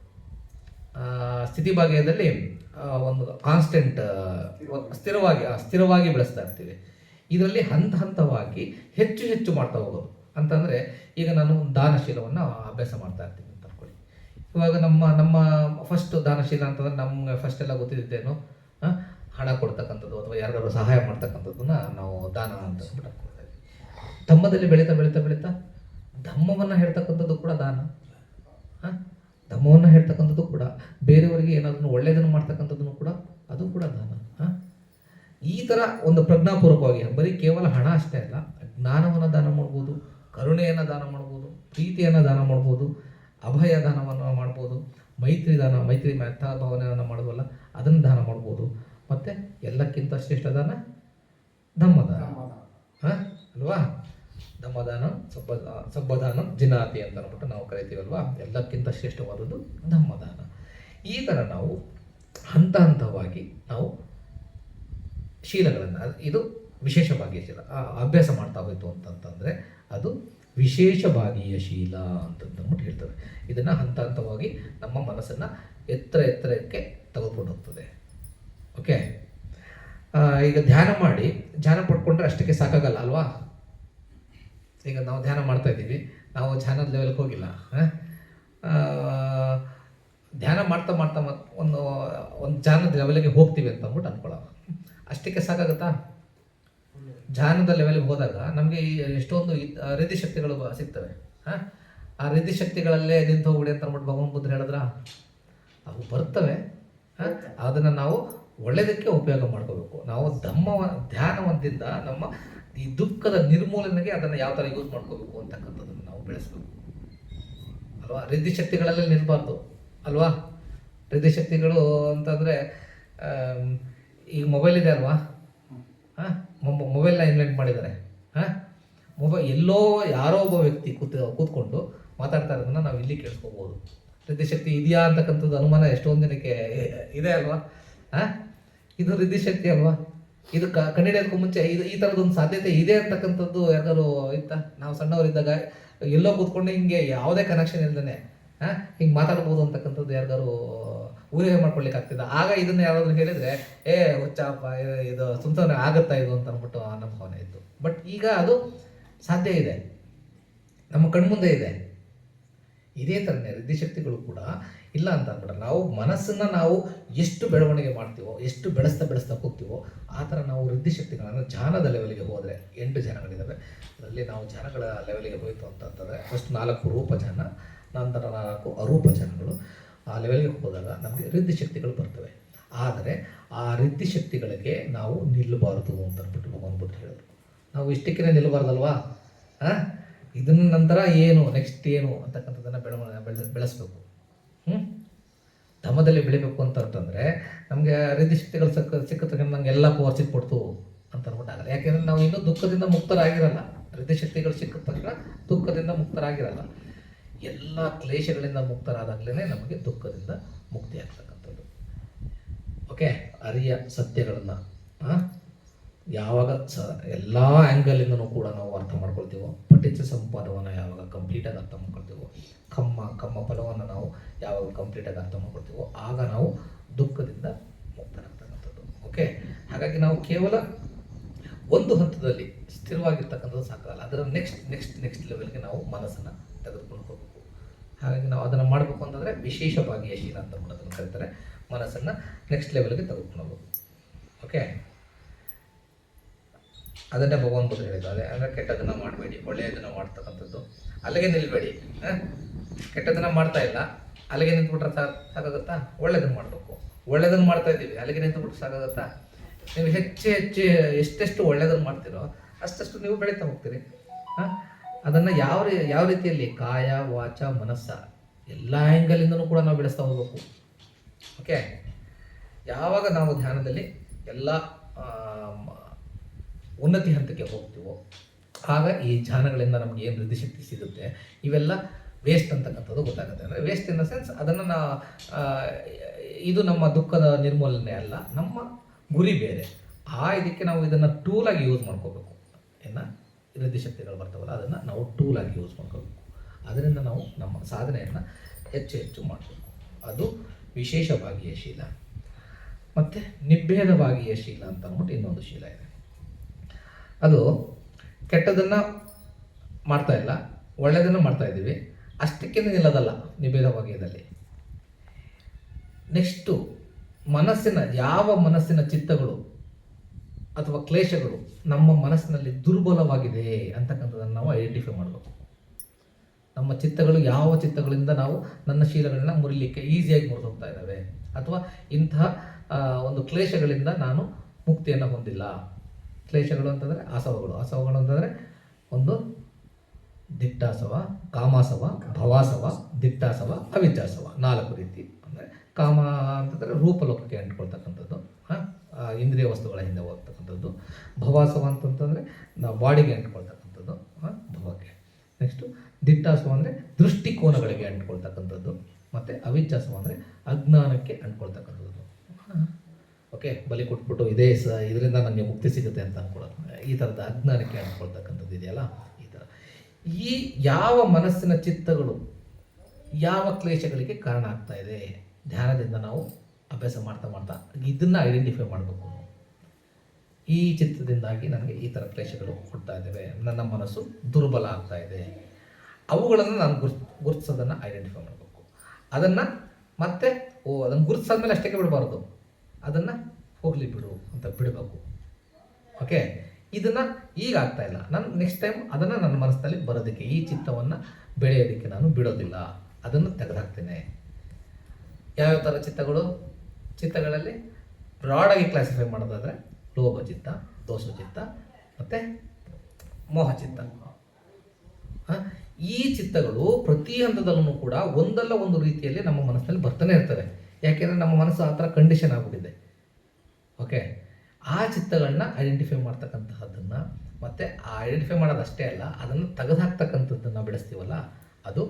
ಸ್ಥಿತಿ ಭಾಗ್ಯದಲ್ಲಿ ಒಂದು ಕಾನ್ಸ್ಟೆಂಟ್ ಸ್ಥಿರವಾಗಿ ಸ್ಥಿರವಾಗಿ ಬೆಳೆಸ್ತಾ ಇರ್ತೀವಿ. ಇದರಲ್ಲಿ ಹಂತ ಹಂತವಾಗಿ ಹೆಚ್ಚು ಹೆಚ್ಚು ಮಾಡ್ತಾ ಹೋಗೋದು. ಅಂತಂದರೆ, ಈಗ ನಾನು ದಾನಶೀಲವನ್ನು ಅಭ್ಯಾಸ ಮಾಡ್ತಾ ಇರ್ತೀನಿ ಅಂತ ಅನ್ಕೊಳ್ಳಿ. ಇವಾಗ ನಮ್ಮ ನಮ್ಮ ಫಸ್ಟ್ ದಾನಶೀಲ ಅಂತಂದ್ರೆ ನಮ್ಗೆ ಫಸ್ಟ್ ಎಲ್ಲ ಗೊತ್ತಿದ್ದೇನು ಹಣ ಕೊಡ್ತಕ್ಕಂಥದ್ದು ಅಥವಾ ಯಾರಿಗಾದ್ರು ಸಹಾಯ ಮಾಡ್ತಕ್ಕಂಥದ್ದನ್ನ ನಾವು ದಾನ ಅಂತ ಧಮ್ಮದಲ್ಲಿ ಬೆಳೀತಾ ಬೆಳೀತಾ ಬೆಳೀತಾ ಧಮ್ಮವನ್ನು ಹೇಳ್ತಕ್ಕಂಥದ್ದು ಕೂಡ ದಾನ. ಧಮ್ಮವನ್ನು ಹೇಳ್ತಕ್ಕಂಥದ್ದು ಕೂಡ ಬೇರೆಯವರಿಗೆ ಏನಾದರೂ ಒಳ್ಳೆಯದನ್ನು ಮಾಡ್ತಕ್ಕಂಥದ್ದನ್ನು ಕೂಡ ಅದು ಕೂಡ ದಾನ? ಈ ಥರ ಒಂದು ಪ್ರಜ್ಞಾಪೂರ್ವಕವಾಗಿ ಬರೀ ಕೇವಲ ಹಣ ಅಷ್ಟೇ ಅಲ್ಲ ಜ್ಞಾನವನ್ನು ದಾನ ಮಾಡ್ಬೋದು ಕರುಣೆಯನ್ನು ದಾನ ಮಾಡ್ಬೋದು ಪ್ರೀತಿಯನ್ನು ದಾನ ಮಾಡ್ಬೋದು ಅಭಯ ದಾನವನ್ನು ಮಾಡ್ಬೋದು ಮೈತ್ರಿ ದಾನ ಮೈತ್ರಿ ಮೆತ್ತಾ ಭಾವನೆಯನ್ನು ಮಾಡೋದಲ್ಲ ಅದನ್ನು ದಾನ ಮಾಡ್ಬೋದು. ಮತ್ತು ಎಲ್ಲಕ್ಕಿಂತ ಶ್ರೇಷ್ಠ ದಾನ ಧಮ್ಮದಾನ ಹಾಂ? ಅಲ್ವಾ? ಧಮ್ಮದಾನ ಸಬ್ಬ ಸಬ್ಬದಾನ ಜಿನಾತಿ ಅಂತ ಅಂದ್ಬಿಟ್ಟು ನಾವು ಕರಿತೀವಲ್ವಾ? ಎಲ್ಲಕ್ಕಿಂತ ಶ್ರೇಷ್ಠವಾದದ್ದು ಧಮ್ಮದಾನ ಈ ಥರ ನಾವು ಹಂತ ಹಂತವಾಗಿ ನಾವು ಶೀಲಗಳನ್ನು, ಇದು ವಿಶೇಷ ಭಾಗೀಯ ಶೀಲ ಅಭ್ಯಾಸ ಮಾಡ್ತಾ ಹೋಯಿತು ಅಂತಂತಂದರೆ ಅದು ವಿಶೇಷ ಭಾಗೀಯ ಶೀಲ ಅಂತಂದ್ಬಿಟ್ಟು ಹೇಳ್ತದೆ. ಇದನ್ನು ಹಂತ ಹಂತವಾಗಿ ನಮ್ಮ ಮನಸ್ಸನ್ನು ಎತ್ತರ ಎತ್ತರಕ್ಕೆ ತೆಗೆದುಕೊಂಡು ಹೋಗ್ತದೆ. ಓಕೆ ಈಗ ಧ್ಯಾನ ಮಾಡಿ, ಧ್ಯಾನ ಪಡ್ಕೊಂಡ್ರೆ ಅಷ್ಟಕ್ಕೆ ಸಾಕಾಗಲ್ಲ ಅಲ್ವಾ? ಈಗ ನಾವು ಧ್ಯಾನ ಮಾಡ್ತಾ ಇದ್ದೀವಿ. ನಾವು ಧ್ಯಾನದ ಲೆವೆಲ್ಗೆ ಹೋಗಿಲ್ಲ. ಧ್ಯಾನ ಮಾಡ್ತಾ ಮಾಡ್ತಾ ಒಂದು ಒಂದು ಧ್ಯಾನದ ಲೆವೆಲ್ಗೆ ಹೋಗ್ತೀವಿ ಅಂತ ಅಂದ್ಬಿಟ್ಟು ಅನ್ಕೊಳ್ಳೋಣ. ಅಷ್ಟಕ್ಕೆ ಸಾಕಾಗುತ್ತಾ? ಧ್ಯಾನದ ಲೆವೆಲ್ಗೆ ಹೋದಾಗ ನಮಗೆ ಎಷ್ಟೊಂದು ರೀತಿ ಶಕ್ತಿಗಳು ಸಿಗ್ತವೆ. ಹಾಂ? ಆ ರೀತಿ ಶಕ್ತಿಗಳಲ್ಲೇ ನಿಂತು ಹೋಗ್ಬಿಡಿ ಅಂತ ಅಂದ್ಬಿಟ್ಟು ಭಗವಾನ್ ಬುದ್ಧ ಹೇಳಿದ್ರ? ಅವು ಬರ್ತವೆ. ಹಾಂ? ಅದನ್ನು ನಾವು ಒಳ್ಳೆಯದಕ್ಕೆ ಉಪಯೋಗ ಮಾಡ್ಕೋಬೇಕು. ನಾವು ಧಮ್ಮ ಧ್ಯಾನವಂತಿಂದ ನಮ್ಮ ಈ ದುಃಖದ ನಿರ್ಮೂಲನೆಗೆ ಅದನ್ನು ಯಾವ ಥರ ಯೂಸ್ ಮಾಡ್ಕೋಬೇಕು ಅಂತಕ್ಕಂಥದ್ದನ್ನು ನಾವು ಬೆಳೆಸಬೇಕು. ಅಲ್ವಾ? ರಿದ್ಧಿ ಶಕ್ತಿಗಳಲ್ಲೇ ನಿಲ್ಬಾರ್ದು. ಅಲ್ವಾ? ರಿದ್ಧಿ ಶಕ್ತಿಗಳು ಅಂತಂದರೆ ಈಗ ಮೊಬೈಲ್ ಇದೆ ಅಲ್ವಾ? ಹಾಂ? ಮೊಬೈಲ್ನ ಇನ್ವೆಂಟ್ ಮಾಡಿದ್ದಾರೆ. ಹಾಂ? ಮೊಬೈಲ್ ಎಲ್ಲೋ ಯಾರೋ ಒಬ್ಬ ವ್ಯಕ್ತಿ ಕೂತ್, ಕೂತ್ಕೊಂಡು ಮಾತಾಡ್ತಾ ಇರೋದನ್ನ ನಾವು ಇಲ್ಲಿ ಕೇಳಿಸ್ಕೋಬೋದು. ಶಕ್ತಿ ಇದೆಯಾ ಅಂತಕ್ಕಂಥದ್ದು ಅನುಮಾನ ಎಷ್ಟೊಂದು ದಿನಕ್ಕೆ ಇದೆ ಅಲ್ವಾ? ಹಾಂ? ಇದು ಶಕ್ತಿ ಅಲ್ವಾ? ಇದು ಕಂಡಿಡಿಯೋದಕ್ಕೂ ಮುಂಚೆ ಇದು ಈ ಥರದೊಂದು ಸಾಧ್ಯತೆ ಇದೆ ಅಂತಕ್ಕಂಥದ್ದು ಯಾರಿಗಾರು ಇತ್ತ? ನಾವು ಸಣ್ಣವರಿದ್ದಾಗ ಎಲ್ಲೋ ಕೂತ್ಕೊಂಡು ಹಿಂಗೆ ಯಾವುದೇ ಕನೆಕ್ಷನ್ ಇಲ್ದೇ ಹಾಂ, ಹಿಂಗೆ ಮಾತಾಡ್ಬೋದು ಅಂತಕ್ಕಂಥದ್ದು ಯಾರಿಗಾರು ಊಹೆ ಮಾಡ್ಕೊಳ್ಲಿಕ್ಕೆ ಆಗ್ತಿದ್ದ? ಆಗ ಇದನ್ನ ಯಾರಾದ್ರೂ ಹೇಳಿದ್ರೆ, ಏ, ಹುಚ್ಚಪ್ಪ, ಇದು- ಸುಮ್ಸನೆ ಆಗುತ್ತಾ ಇದು? ಅಂತ ಅಂದ್ಬಿಟ್ಟು ನಮ್ಮ ಭಾವನೆ ಇತ್ತು. ಬಟ್ ಈಗ ಅದು ಸಾಧ್ಯ ಇದೆ. ನಮ್ಮ ಕಣ್ಮುಂದೆ ಇದೆ. ಇದೇ ಥರನೇ ರಿದ್ಧಿಶಕ್ತಿಗಳು ಕೂಡ ಇಲ್ಲ ಅಂತ ಅಂದ್ಬಿಟ್ರೆ ನಾವು ಮನಸ್ಸನ್ನ ನಾವು ಎಷ್ಟು ಬೆಳವಣಿಗೆ ಮಾಡ್ತೀವೋ, ಎಷ್ಟು ಬೆಳೆಸ್ತಾ ಬೆಳೆಸ್ತಾ ಹೋಗ್ತೀವೋ, ಆ ಥರ ನಾವು ರಿದ್ಧಿಶಕ್ತಿಗಳನ್ನು ಜಾನದ ಲೆವೆಲ್ಗೆ ಹೋದರೆ, ಎಂಟು ಜನಗಳಿದ್ದಾವೆ ಅದರಲ್ಲಿ ನಾವು ಧ್ಯಾನಗಳ ಲೆವೆಲ್ಗೆ ಹೋಯಿತು ಅಂತಂತಂದರೆ ಫಸ್ಟ್ ನಾಲ್ಕು ರೂಪ ಜನ, ನಂತರ ನಾಲ್ಕು ಅರೂಪ ಜನಗಳು. ಆ ಲೆವೆಲ್ಗೆ ಹೋದಾಗ ನಮಗೆ ರಿದ್ಧಿಶಕ್ತಿಗಳು ಬರ್ತವೆ. ಆದರೆ ಆ ರಿದ್ಧಿಶಕ್ತಿಗಳಿಗೆ ನಾವು ನಿಲ್ಲಬಾರದು ಅಂತ ಅಂದ್ಬಿಟ್ಟು ಹೇಳಿದ್ರು. ನಾವು ಇಷ್ಟಕ್ಕೇ ನಿಲ್ಲಬಾರ್ದಲ್ವಾ? ಹಾಂ ಇದನ್ನ ನಂತರ ಏನು ನೆಕ್ಸ್ಟ್ ಏನು ಅಂತಕ್ಕಂಥದ್ದನ್ನು ಬೆಳವಣಿಗೆ ಬೆಳೆ, ಬೆಳೆಸಬೇಕು. ಹ್ಞೂ ಧಮದಲ್ಲಿ ಬೆಳಿಬೇಕು ಅಂತ ಅಂತಂದರೆ ನಮಗೆ ಶಕ್ತಿಗಳು ಸಿಕ್ಕ ಸಿಕ್ಕತಕ್ಕಂಥ ನಂಗೆ ಎಲ್ಲ ಪವರ್ ಸಿಕ್ಬಿಡ್ತು ಅಂತ ಆಗಲ್ಲ ಯಾಕೆಂದರೆ ನಾವು ಇನ್ನೂ ದುಃಖದಿಂದ ಮುಕ್ತರಾಗಿರಲ್ಲ. ಹೃದಯ ಶಕ್ತಿಗಳು ಸಿಕ್ಕ ತಕ್ಷಣ ದುಃಖದಿಂದ ಮುಕ್ತರಾಗಿರಲ್ಲ. ಎಲ್ಲ ಕ್ಲೇಶಗಳಿಂದ ಮುಕ್ತರಾದಾಗಲೇ ನಮಗೆ ದುಃಖದಿಂದ ಮುಕ್ತಿ ಆಗ್ತಕ್ಕಂಥದ್ದು ಓಕೆ ಅರಿಯ ಸತ್ಯಗಳನ್ನು ಯಾವಾಗ ಸ, ಎಲ್ಲ ಆ್ಯಂಗಲಿಂದನೂ ಕೂಡ ನಾವು ಅರ್ಥ ಮಾಡ್ಕೊಳ್ತೀವೋ. ಪಠಿತ ಸಂಪಾದವನ್ನು ಯಾವಾಗ ಕಂಪ್ಲೀಟಾಗಿ ಅರ್ಥ ಮಾಡ್ಕೊಳ್ತೀವೋ. ಕಮ್ಮ ಕಮ್ಮ ಫಲವನ್ನು ಯಾವಾಗ ಕಂಪ್ಲೀಟಾಗಿ ಅರ್ಥ ಮಾಡ್ಕೊಳ್ತೀವೋ ಆಗ ನಾವು ದುಃಖದಿಂದ ಮುಕ್ತರಾಗ್ತಕ್ಕಂಥದ್ದು ಓಕೆ ಹಾಗಾಗಿ ನಾವು ಕೇವಲ ಒಂದು ಹಂತದಲ್ಲಿ ಸ್ಥಿರವಾಗಿರ್ತಕ್ಕಂಥದ್ದು ಸಾಕಾಗಲ್ಲ. ಅದರ ನೆಕ್ಸ್ಟ್ ನೆಕ್ಸ್ಟ್ ನೆಕ್ಸ್ಟ್ ಲೆವೆಲ್ಗೆ ನಾವು ಮನಸ್ಸನ್ನು ತೆಗೆದುಕೊಂಡು ಹೋಗಬೇಕು. ಹಾಗಾಗಿ ನಾವು ಅದನ್ನು ಮಾಡಬೇಕು ಅಂತಂದರೆ ವಿಶೇಷ ಭಾಗ್ಯಶೀಲ ಅಂತ ಕೂಡ ಅದನ್ನು ಕರೀತಾರೆ. ಮನಸ್ಸನ್ನು ನೆಕ್ಸ್ಟ್ ಲೆವೆಲ್ಗೆ ತೆಗೆದುಕೊಂಡು ಹೋಗಬೇಕು. ಓಕೆ ಅದನ್ನೇ ಭಗವಾನ್ ಬುದ್ಧ ಹೇಳಿದ್ದು ಅದೇ ಅಂದರೆ ಕೆಟ್ಟದನ್ನು ಮಾಡಬೇಡಿ. ಒಳ್ಳೆಯದನ್ನು ಮಾಡ್ತಕ್ಕಂಥದ್ದು. ಅಲ್ಲಿಗೆ ನಿಲ್ಬೇಡಿ. ಹಾಂ? ಕೆಟ್ಟದನ್ನು ಮಾಡ್ತಾ ಇಲ್ಲ. ಅಲ್ಲಿಗೆ ನಿಂತ್ಬಿಟ್ರೆ ಸಾಕು ಸಾಕಾಗುತ್ತಾ? ಒಳ್ಳೆಯದನ್ನು ಮಾಡಬೇಕು. ಒಳ್ಳೆಯದನ್ನು ಮಾಡ್ತಾ ಇದ್ದೀವಿ. ಅಲ್ಲಿಗೆ ನಿಂತ್ಬಿಟ್ರೆ ಸಾಕಾಗುತ್ತಾ? ನೀವು ಹೆಚ್ಚು ಹೆಚ್ಚು ಎಷ್ಟೆಷ್ಟು ಒಳ್ಳೆಯದನ್ನು ಮಾಡ್ತೀರೋ ಅಷ್ಟಷ್ಟು ನೀವು ಬೆಳೀತಾ ಹೋಗ್ತೀರಿ. ಹಾಂ? ಅದನ್ನು ಯಾವ ಯಾವ ರೀತಿಯಲ್ಲಿ ಕಾಯ, ವಾಚ, ಮನಸ್ಸ ಎಲ್ಲ ಆ್ಯಂಗಲಿಂದನೂ ಕೂಡ ನಾವು ಬೆಳೆಸ್ತಾ ಹೋಗ್ಬೇಕು. ಓಕೆ ಯಾವಾಗ ನಾವು ಧ್ಯಾನದಲ್ಲಿ ಎಲ್ಲ ಉನ್ನತಿ ಹಂತಕ್ಕೆ ಹೋಗ್ತೀವೋ, ಆಗ ಈ ಧ್ಯಾನಗಳಿಂದ ನಮ್ಗೆ ಏನು ವೃದ್ಧಿಶಕ್ತಿ ಸಿಗುತ್ತೆ? ಇವೆಲ್ಲ ವೇಸ್ಟ್ ಅಂತಕ್ಕಂಥದ್ದು ಗೊತ್ತಾಗುತ್ತೆ. ಅಂದರೆ ವೇಸ್ಟ್ ಇನ್ ದ ಸೆನ್ಸ್ ಅದನ್ನು ನಾ ಇದು ನಮ್ಮ ದುಃಖದ ನಿರ್ಮೂಲನೆ ಅಲ್ಲ, ನಮ್ಮ ಗುರಿ ಬೇರೆ. ಆ ಇದಕ್ಕೆ ನಾವು ಇದನ್ನು ಟೂಲಾಗಿ ಯೂಸ್ ಮಾಡ್ಕೋಬೇಕು. ಇನ್ನು ವೃದ್ಧಿಶಕ್ತಿಗಳು ಬರ್ತಾವಲ್ಲ, ಅದನ್ನು ನಾವು ಟೂಲಾಗಿ ಯೂಸ್ ಮಾಡ್ಕೋಬೇಕು. ಅದರಿಂದ ನಾವು ನಮ್ಮ ಸಾಧನೆಯನ್ನು ಹೆಚ್ಚು ಹೆಚ್ಚು ಮಾಡಬೇಕು. ಅದು ವಿಶೇಷ ಭಾಗಿಯ ಶೀಲ. ಮತ್ತು ನಿಭೇದ ಭಾಗಿಯ ಶೀಲ ಅಂತ ಅಂದ್ಬಿಟ್ಟು ಇನ್ನೊಂದು ಶೀಲ ಇದೆ. ಅದು ಕೆಟ್ಟದನ್ನು ಮಾಡ್ತಾ ಇಲ್ಲ ಒಳ್ಳೆಯದನ್ನು ಮಾಡ್ತಾ ಇದ್ದೀವಿ ಅಷ್ಟಕ್ಕೆ ನಿಲ್ಲದಲ್ಲ ನಿಭೇದ ವಾಕ್ಯದಲ್ಲಿ ನೆಕ್ಸ್ಟು ಮನಸ್ಸಿನ, ಯಾವ ಮನಸ್ಸಿನ ಚಿತ್ತಗಳು ಅಥವಾ ಕ್ಲೇಶಗಳು ನಮ್ಮ ಮನಸ್ಸಿನಲ್ಲಿ ದುರ್ಬಲವಾಗಿದೆ ಅಂತಕ್ಕಂಥದ್ದನ್ನು ನಾವು ಐಡೆಂಟಿಫೈ ಮಾಡಬೇಕು. ನಮ್ಮ ಚಿತ್ತಗಳು, ಯಾವ ಚಿತ್ತಗಳಿಂದ ನಾವು ನನ್ನ ಶೀಲಗಳನ್ನ ಮುರಿಲಿಕ್ಕೆ ಈಸಿಯಾಗಿ ಮುರಿದು ಹೋಗ್ತಾ ಇದ್ದಾವೆ ಅಥವಾ ಇಂತಹ ಒಂದು ಕ್ಲೇಶಗಳಿಂದ ನಾನು ಮುಕ್ತಿಯನ್ನು ಹೊಂದಿಲ್ಲ. ಕ್ಲೇಶಗಳು ಅಂತಂದರೆ ಆಸವಗಳು. ಆಸವಗಳು ಅಂತಂದರೆ ಒಂದು ದಿಟ್ಟಾಸವ, ಕಾಮಾಸವ, ಭವಾಸವ, ದಿಟ್ಟಾಸವ, ಅವಿದ್ಯಾಸವ ನಾಲ್ಕು ರೀತಿ. ಅಂದರೆ ಕಾಮ ಅಂತಂದರೆ ರೂಪಲೋಕಕ್ಕೆ ಅಂಟ್ಕೊಳ್ತಕ್ಕಂಥದ್ದು, ಹಾಂ? ಇಂದ್ರಿಯ ವಸ್ತುಗಳ ಹಿಂದೆ ಹೋಗ್ತಕ್ಕಂಥದ್ದು. ಭವಾಸವ ಅಂತಂತಂದರೆ ನಾವು ಬಾಡಿಗೆ ಅಂಟ್ಕೊಳ್ತಕ್ಕಂಥದ್ದು, ಹಾಂ? ಭವಕ್ಕೆ. ನೆಕ್ಸ್ಟು ದಿಟ್ಟಾಸವ ಅಂದರೆ ದೃಷ್ಟಿಕೋನಗಳಿಗೆ ಅಂಟ್ಕೊಳ್ತಕ್ಕಂಥದ್ದು, ಮತ್ತು ಅವಿದ್ಯಾಸವ ಅಂದರೆ ಅಜ್ಞಾನಕ್ಕೆ ಅಂಟ್ಕೊಳ್ತಕ್ಕಂಥದ್ದು. ಓಕೆ, ಬಲಿ ಕೊಟ್ಬಿಟ್ಟು ಇದೇ ಸ, ಇದರಿಂದ ನನಗೆ ಮುಕ್ತಿ ಸಿಗುತ್ತೆ ಅಂತ ಅಂದ್ಕೊಳ್ಳೋದು ಈ ಥರದ ಅಜ್ಞಾನಕ್ಕೆ ಅಂಟ್ಕೊಳ್ತಕ್ಕಂಥದ್ದು ಇದೆಯಲ್ಲ? ಈ ಯಾವ ಮನಸ್ಸಿನ ಚಿತ್ತಗಳು ಯಾವ ಕ್ಲೇಶಗಳಿಗೆ ಕಾರಣ ಆಗ್ತಾ ಇದೆ? ಧ್ಯಾನದಿಂದ ನಾವು ಅಭ್ಯಾಸ ಮಾಡ್ತಾ ಮಾಡ್ತಾ ಇದನ್ನು ಐಡೆಂಟಿಫೈ ಮಾಡಬೇಕು. ಈ ಚಿತ್ತದಿಂದಾಗಿ ನನಗೆ ಈ ಥರ ಕ್ಲೇಶಗಳು ಕೊಡ್ತಾ ಇದ್ದಾವೆ ನನ್ನ ಮನಸ್ಸು ದುರ್ಬಲ ಆಗ್ತಾ ಇದೆ. ಅವುಗಳನ್ನು ನಾನು ಗುರ್ತ್, ಗುರುತಿಸೋದನ್ನು ಐಡೆಂಟಿಫೈ ಮಾಡಬೇಕು. ಅದನ್ನು ಮತ್ತೆ, ಓ, ಅದನ್ನು ಗುರುತಿಸಾದ್ಮೇಲೆ ಅಷ್ಟಕ್ಕೆ ಬಿಡಬಾರ್ದು. ಅದನ್ನು ಹೋಗಲಿ ಬಿಡು ಅಂತ ಬಿಡಬೇಕು. ಓಕೆ ಇದನ್ನು ಈಗ ಆಗ್ತಾ ಇಲ್ಲ. ನಾನು ನೆಕ್ಸ್ಟ್ ಟೈಮ್ ಅದನ್ನು ನನ್ನ ಮನಸ್ಸಿನಲ್ಲಿ ಬರೋದಕ್ಕೆ ಈ ಚಿತ್ತವನ್ನು ಬೆಳೆಯೋದಕ್ಕೆ ನಾನು ಬಿಡೋದಿಲ್ಲ. ಅದನ್ನು ತೆಗೆದಾಕ್ತೇನೆ. ಯಾವ್ಯಾವ ಥರ ಚಿತ್ತಗಳು? ಚಿತ್ತಗಳಲ್ಲಿ ಬ್ರಾಡಾಗಿ ಕ್ಲಾಸಿಫೈ ಮಾಡೋದಾದರೆ ಲೋಭ ಚಿತ್ತ, ದೋಷ ಚಿತ್ತ ಮತ್ತು ಮೋಹ ಚಿತ್ತ. ಈ ಚಿತ್ತಗಳು ಪ್ರತಿ ಹಂತದಲ್ಲೂ ಕೂಡ ಒಂದಲ್ಲ ಒಂದು ರೀತಿಯಲ್ಲಿ ನಮ್ಮ ಮನಸ್ಸಿನಲ್ಲಿ ಬರ್ತಾನೆ ಇರ್ತವೆ. ಯಾಕೆಂದರೆ ನಮ್ಮ ಮನಸ್ಸು ಆ ಥರ ಕಂಡೀಷನ್ ಆಗಿಬಿಟ್ಟಿದೆ. ಓಕೆ ಆ ಚಿತ್ತಗಳನ್ನ ಐಡೆಂಟಿಫೈ ಮಾಡ್ತಕ್ಕಂತಹದ್ದನ್ನು, ಮತ್ತು ಆ ಐಡೆಂಟಿಫೈ ಮಾಡೋದಷ್ಟೇ ಅಲ್ಲ, ಅದನ್ನು ತೆಗೆದುಹಾಕ್ತಕ್ಕಂಥದ್ದನ್ನು ಬೆಳೆಸ್ತೀವಲ್ಲ, ಅದು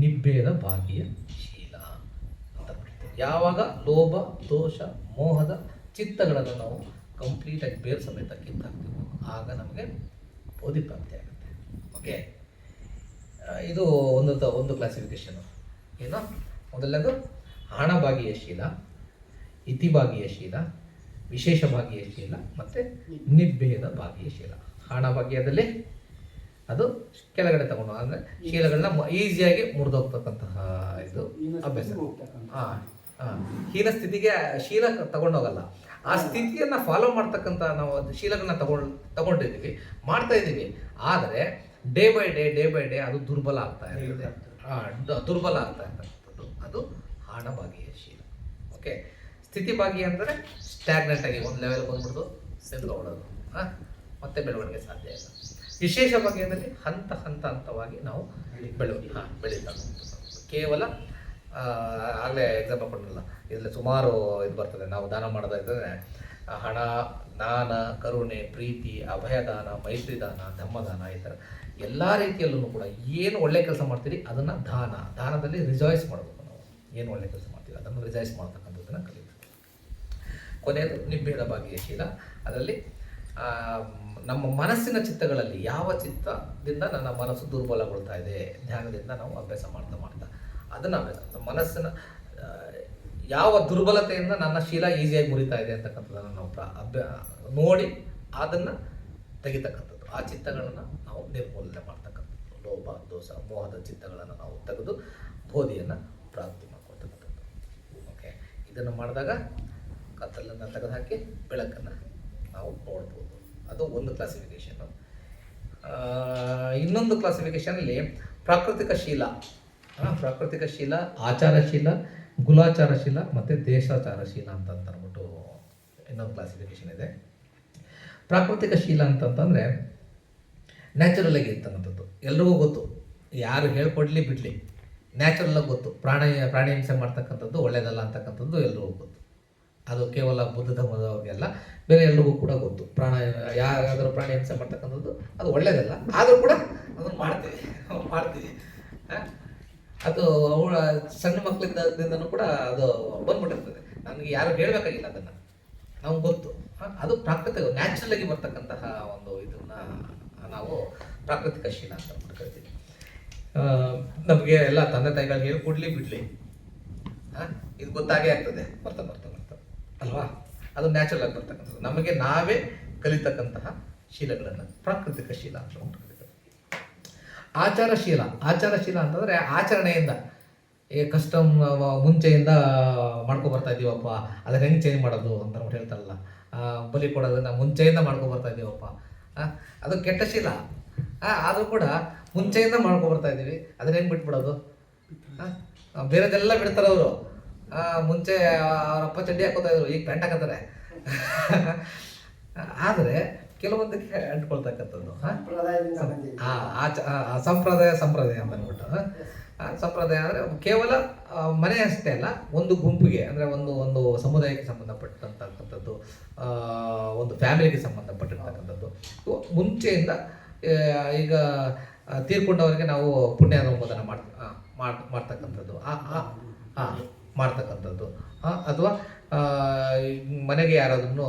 ನಿಬ್ಬೇದ ಭಾಗಿಯ ಶೀಲ ಅಂತ ಯಾವಾಗ ಲೋಭ, ದೋಷ, ಮೋಹದ ಚಿತ್ತಗಳನ್ನು ನಾವು ಕಂಪ್ಲೀಟಾಗಿ ಬೇರೆ ಸಮೇತ ಕಿತ್ತಾಕ್ತೀವೋ, ಆಗ ನಮಗೆ ಬೋಧಿ ಪ್ರಾಪ್ತಿ ಆಗುತ್ತೆ. ಓಕೆ ಇದು ಒಂದು ಒಂದು ಕ್ಲಾಸಿಫಿಕೇಶನ್ ಏನು? ಮೊದಲನೇದು ಹಣಭಾಗಿಯ ಶೀಲ, ಇತಿಭಾಗಿಯ ಶೀಲ ವಿಶೇಷ ಭಾಗಿಯ ಶೀಲ ಮತ್ತು ನಿಭೇದ ಭಾಗಿಯ ಶೀಲ ಹಣಭಾಗ್ಯದಲ್ಲಿ ಅದು ಕೆಳಗಡೆ ತಗೊಂಡು ಅಂದರೆ ಶೀಲಗಳನ್ನ ಈಸಿಯಾಗಿ ಮುರಿದೋಗ್ತಕ್ಕಂತಹ ಇದು ಅಭ್ಯಾಸ. ಹಾಂ ಹಾಂ. ಹೀನ ಸ್ಥಿತಿಗೆ ಶೀಲ ತಗೊಂಡೋಗಲ್ಲ ಆ ಸ್ಥಿತಿಯನ್ನ ಫಾಲೋ ಮಾಡ್ತಕ್ಕಂಥ ನಾವು ಅದು ಶೀಲಗಳನ್ನ ತಗೊಂಡ್ ತಗೊಂಡಿದ್ದೀವಿ ಮಾಡ್ತಾ ಇದ್ದೀವಿ. ಆದರೆ day by day day by day ಅದು ದುರ್ಬಲ ಆಗ್ತಾ ಇರ್ತದೆ. ದುರ್ಬಲ ಆಗ್ತಾ ಇರ್ತಕ್ಕಂಥದ್ದು. ಅದು ಹಾಣಭಾಗಿಯ ಶೀಲ. ಓಕೆ? ಸ್ಥಿತಿ ಭಾಗಿ ಅಂದರೆ ಸ್ಟ್ಯಾಗ್ನೆಂಟ್ ಆಗಿ ಒಂದು ಲೆವೆಲ್ ಬಂದ್ಬಿಡ್ತು ನಿಂತ್ಕೊಬಿಡೋದು ಹಾಂ? ಮತ್ತೆ ಬೆಳವಣಿಗೆ ಸಾಧ್ಯ ಇಲ್ಲ. ವಿಶೇಷ ಭಾಗ್ಯದಲ್ಲಿ ಹಂತ ಹಂತ ಹಂತವಾಗಿ ನಾವು ಬೆಳವಣಿಗೆ, ಹಾಂ, ಬೆಳೀತಾ ಕೇವಲ ಆಗಲೇ ಎಕ್ಸಾಂಪಲ್ ಕೊಟ್ಟಿರಲ್ಲ ಇದರಲ್ಲಿ ಸುಮಾರು ಇದು ಬರ್ತದೆ, ನಾವು ದಾನ ಇದ್ದರೆ ಹಣ ದಾನ ಕರುಣೆ, ಪ್ರೀತಿ, ಅಭಯದಾನ, ಮೈತ್ರಿದಾನ ಧಮ್ಮದಾನ ಈ ಥರ ಎಲ್ಲ ರೀತಿಯಲ್ಲೂ ಕೂಡ ಏನು ಒಳ್ಳೆ ಕೆಲಸ ಮಾಡ್ತೀರಿ ಅದನ್ನು ದಾನ, ದಾನದಲ್ಲಿ ರಿಜಾಯ್ಸ್ ಮಾಡಬೇಕು ನಾವು. ಏನು ಒಳ್ಳೆ ಕೆಲಸ ಮಾಡ್ತೀವಿ ಅದನ್ನು ರಿಜಾಯ್ಸ್ ಮಾಡ್ತಕ್ಕಂಥದ್ದನ್ನು ಕಲಿಬೇಕು. ಕೊನೆಯದು ನಿಬ್ಬೇದ ಭಾಗ್ಯಶೀಲ ಅದರಲ್ಲಿ ನಮ್ಮ ಮನಸ್ಸಿನ ಚಿತ್ತಗಳಲ್ಲಿ ಯಾವ ಚಿತ್ತದಿಂದ ನನ್ನ ಮನಸ್ಸು ದುರ್ಬಲಗೊಳ್ತಾ ಇದೆ, ಧ್ಯಾನದಿಂದ ನಾವು ಅಭ್ಯಾಸ ಮಾಡ್ತಾ ಮಾಡ್ತಾ. ಅದನ್ನು ಅಭ್ಯಾಸ ಮನಸ್ಸಿನ ಯಾವ ದುರ್ಬಲತೆಯಿಂದ ನನ್ನ ಶೀಲ ಈಸಿಯಾಗಿ ಮುರಿತಾ ಇದೆ ಅಂತಕ್ಕಂಥದ್ದನ್ನು ನಾವು ಪ್ರ, ಅಭ್ಯ, ನೋಡಿ ಅದನ್ನು ತೆಗಿತಕ್ಕಂಥದ್ದು. ಆ ಚಿತ್ತಗಳನ್ನು ನಾವು ನಿರ್ಮೂಲನೆ ಮಾಡ್ತಕ್ಕಂಥದ್ದು. ಲೋಭ, ದೋಷ, ಮೋಹದ ಚಿತ್ತಗಳನ್ನು ನಾವು ತೆಗೆದು ಬೋಧಿಯನ್ನು ಪ್ರಾಪ್ತಿ ಮಾಡ್ಕೊಳ್ತಕ್ಕಂಥದ್ದು. ಓಕೆ ಇದನ್ನು ಮಾಡಿದಾಗ ಕತ್ತಲನ್ನು ತೆಗೆದುಹಾಕಿ ಬೆಳಕನ್ನು ನಾವು ನೋಡ್ಬೋದು. ಅದು ಒಂದು ಕ್ಲಾಸಿಫಿಕೇಷನ್ನು ಇನ್ನೊಂದು ಕ್ಲಾಸಿಫಿಕೇಷನಲ್ಲಿ ಪ್ರಾಕೃತಿಕ ಶೀಲ. ಪ್ರಾಕೃತಿಕ ಶೀಲ ಆಚಾರಶೀಲ ಗುಲಾಚಾರಶೀಲ ಮತ್ತು ದೇಶಾಚಾರಶೀಲ ಅಂತ ಅಂದ್ಬಿಟ್ಟು ಇನ್ನೊಂದು ಕ್ಲಾಸಿಫಿಕೇಷನ್ ಇದೆ. ಪ್ರಾಕೃತಿಕ ಶೀಲ ಅಂತಂತಂದರೆ ನ್ಯಾಚುರಲಾಗಿ ಇರ್ತಕ್ಕಂಥದ್ದು. ಎಲ್ರಿಗೂ ಗೊತ್ತು. ಯಾರು ಹೇಳ್ಕೊಡ್ಲಿ ಬಿಡಲಿ. ನ್ಯಾಚುರಲ್ ಆಗಿ ಗೊತ್ತು. ಪ್ರಾಣಿ ಪ್ರಾಣಿ ಹಿಂಸೆ ಮಾಡ್ತಕ್ಕಂಥದ್ದು ಒಳ್ಳೆಯದಲ್ಲ ಅಂತಕ್ಕಂಥದ್ದು ಎಲ್ರಿಗೂ ಗೊತ್ತು. ಅದು ಕೇವಲ ಬುದ್ಧ ಧರ್ಮದವ್ರಿಗೆಲ್ಲ ಬೇರೆ ಎಲ್ರಿಗೂ ಕೂಡ ಗೊತ್ತು. ಪ್ರಾಣ, ಯಾರಾದರೂ ಪ್ರಾಣಿ ಹಿಂಸೆ ಮಾಡ್ತಕ್ಕಂಥದ್ದು ಅದು ಒಳ್ಳೆಯದಲ್ಲ ಆದರೂ ಕೂಡ ಅದನ್ನು ಮಾಡ್ತೀವಿ. ಮಾಡ್ತೀವಿ. ಅದು ಅವಳ ಸಣ್ಣ ಮಕ್ಕಳಿಂದದಿಂದನೂ ಕೂಡ ಅದು ಬಂದ್ಬಿಟ್ಟಿರ್ತದೆ. ನನಗೆ ಯಾರು ಹೇಳಬೇಕಾಗಿಲ್ಲ ಅದನ್ನು. ನಮ್ಗೆ ಗೊತ್ತು. ಅದು ಪ್ರಾಕೃತಿಕ ನ್ಯಾಚುರಲ್ ಆಗಿ ಬರ್ತಕ್ಕಂತಹ ಒಂದು ಇದನ್ನ ನಾವು ಪ್ರಾಕೃತಿಕ ಶೀಲ ಅಂತ ಮಾಡ್ಕೊಳ್ತೀವಿ ನಮಗೆ ಎಲ್ಲ ತಂದೆ ಹೇಳಿ ಹೇಳ್ಕೊಡ್ಲಿ ಬಿಡ್ಲಿ. ಇದು ಗೊತ್ತಾಗೇ ಆಗ್ತದೆ. ಬರ್ತಾ ಬರ್ತಾ. ಅಲ್ವಾ? ಅದು ನ್ಯಾಚುರಲ್ ಆಗಿ ಬರ್ತಕ್ಕಂಥದ್ದು. ನಮಗೆ ನಾವೇ ಕಲಿತಕ್ಕಂತಹ ಶೀಲಗಳನ್ನು, ಪ್ರಾಕೃತಿಕ ಶೀಲ ಅಂತ ಉಂಟು ಆಚಾರಶೀಲ ಆಚಾರಶೀಲ ಅಂತಂದರೆ ಆಚರಣೆಯಿಂದ ಈ ಕಸ್ಟಮ್ ಮುಂಚೆಯಿಂದ ಮಾಡ್ಕೊ ಬರ್ತಾ ಇದೀವಪ್ಪ ಅದನ್ನ ಹೆಂಗೆ ಚೇಂಜ್ ಮಾಡೋದು ಅಂತ ನೋಡಿ ಹೇಳ್ತಾರಲ್ಲ. ಬಲಿ ಕೊಡೋದನ್ನ ಮುಂಚೆಯಿಂದ ಮಾಡ್ಕೊ ಬರ್ತಾ ಇದೀವಪ್ಪ ಅದು ಕೆಟ್ಟ ಶೀಲ. ಆದರೂ ಕೂಡ ಮುಂಚೆಯಿಂದ ಮಾಡ್ಕೊ ಬರ್ತಾ ಇದ್ದೀವಿ. ಅದನ್ನ ಹೆಂಗೆ ಬಿಟ್ಬಿಡೋದು? ಬೇರೆದೆಲ್ಲ ಬಿಡ್ತಾರೆ ಅವರು ಮುಂಚೆ ಅವರಪ್ಪ ಚಡ್ಡಿ ಹಾಕೋತಾ ಇದ್ರು ಈಗ ಪ್ಯಾಂಟ್ ಹಾಕತಾರೆ ಆದರೆ ಕೆಲವೊಂದಕ್ಕೆ ಅಂಟ್ಕೊಳ್ತಕ್ಕಂಥದ್ದು ಸಂಪ್ರದಾಯ ಸಂಪ್ರದಾಯ? ಆ, ಸಂಪ್ರದಾಯ ಅಂದರೆ ಕೇವಲ ಮನೆ ಅಷ್ಟೇ ಅಲ್ಲ ಒಂದು ಗುಂಪಿಗೆ ಅಂದರೆ ಒಂದು ಒಂದು ಸಮುದಾಯಕ್ಕೆ ಸಂಬಂಧಪಟ್ಟಂತಕ್ಕಂಥದ್ದು ಆ, ಒಂದು ಫ್ಯಾಮಿಲಿಗೆ ಸಂಬಂಧಪಟ್ಟಿರ್ತಕ್ಕಂಥದ್ದು ಮುಂಚೆಯಿಂದ ಈಗ ತೀರ್ಕೊಂಡವರಿಗೆ ನಾವು ಪುಣ್ಯ ಅನುಮೋದನ ಮಾಡ್ ಮಾಡ್ತಕ್ಕಂಥದ್ದು. ಆ ಆ ಆ, ಮಾಡ್ತಕ್ಕಂಥದ್ದು. ಅಥವಾ ಮನೆಗೆ ಯಾರಾದ್ರೂ